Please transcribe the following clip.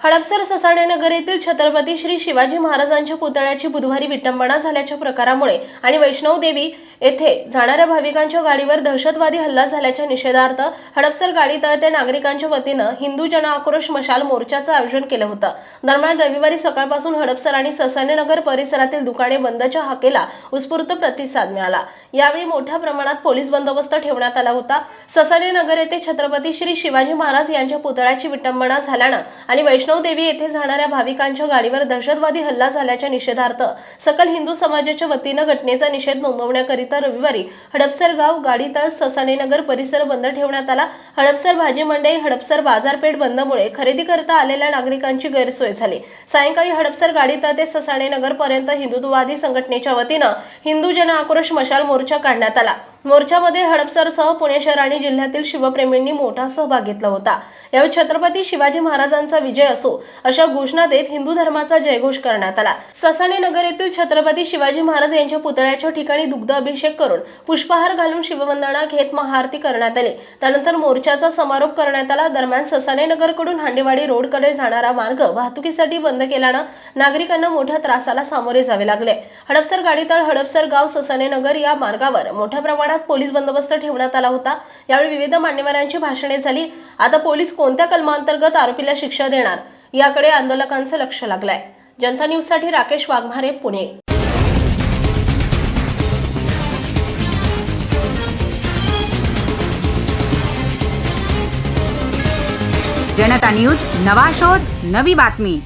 हडपसर ससाणेनगर येथील छत्रपती श्री शिवाजी महाराजांच्या पुतळ्याची बुधवारी विटंबना झाल्याच्या प्रकारामुळे आणि वैष्णव देवी येथे जाणाऱ्या भाविकांच्या गाडीवर दहशतवादी हल्ला झाल्याच्या निषेधार्थ हडपसर गाडी तळत्या नागरिकांच्या वतीनं हिंदू जन आक्रोश मशाल मोर्चाचं आयोजन केलं होतं. दरम्यान रविवारी सकाळपासून हडपसर आणि ससाणेनगर परिसरातील दुकाने बंदच्या हाकेला उत्स्फूर्त प्रतिसाद मिळाला. यावेळी मोठ्या प्रमाणात पोलीस बंदोबस्त ठेवण्यात आला होता. ससाणेनगर येथे छत्रपती श्री शिवाजी महाराज यांच्या पुतळ्याची विटंबना झाल्यानं आणि वैष्णव देवी येथे जाणाऱ्या भाविकांच्या गाडीवर दहशतवादी हल्ला झाल्याच्या निषेधार्थ सकल हिंदू समाजाच्या वतीनं घटनेचा निषेध नोंदवण्याकरिता रविवारी हडपसर गाव गाडीतळ ससाणेनगर परिसर बंद ठेवण्यात आला. हडपसर भाजी मंडई हडपसर बाजारपेठ बंदमुळे खरेदी करता आलेल्या नागरिकांची गैरसोय झाली. सायंकाळी हडपसर गाडीतळ ते ससानेनगर पर्यंत हिंदुत्ववादी संघटनेच्या वतीनं हिंदू जन आक्रोश मशाल मोर्चा काढण्यात आला. मोर्चामध्ये हडपसरसह पुणे शहर आणि जिल्ह्यातील शिवप्रेमींनी मोठा सहभाग घेतला होता. यावेळी छत्रपती शिवाजी महाराजांचा विजय असो अशा घोषणा देत हिंदू धर्माचा जयघोष करण्यात आला. ससाने नगर येथील छत्रपती शिवाजी महाराज यांच्या पुतळ्याच्या ठिकाणी दुग्ध अभिषेक करून पुष्पहार घालून शिववंदना घेत महाआरती करण्यात आली. त्यानंतर मोर्चाचा समारोप करण्यात आला. दरम्यान ससाने नगरकडून हांडेवाडी रोडकडे जाणारा मार्ग वाहतुकीसाठी बंद केल्यानं नागरिकांना मोठ्या त्रासाला सामोरे जावे लागले. हडपसर गाडीतळ हडपसर गाव ससाने नगर या मार्गावर मोठ्या प्रमाणात पोलीस बंदोबस्त ठेवण्यात आला होता. यावेळी विविध मान्यवरांची भाषणे झाली. आता पोलीस कोणत्या कलमांतर्गत आरोपीला शिक्षा देणार? याकडे आंदोलकांचं लक्ष लागलंय. जनता न्यूजसाठी राकेश वाघमारे पुणे. जनता न्यूज नवा शोध नवी बातमी.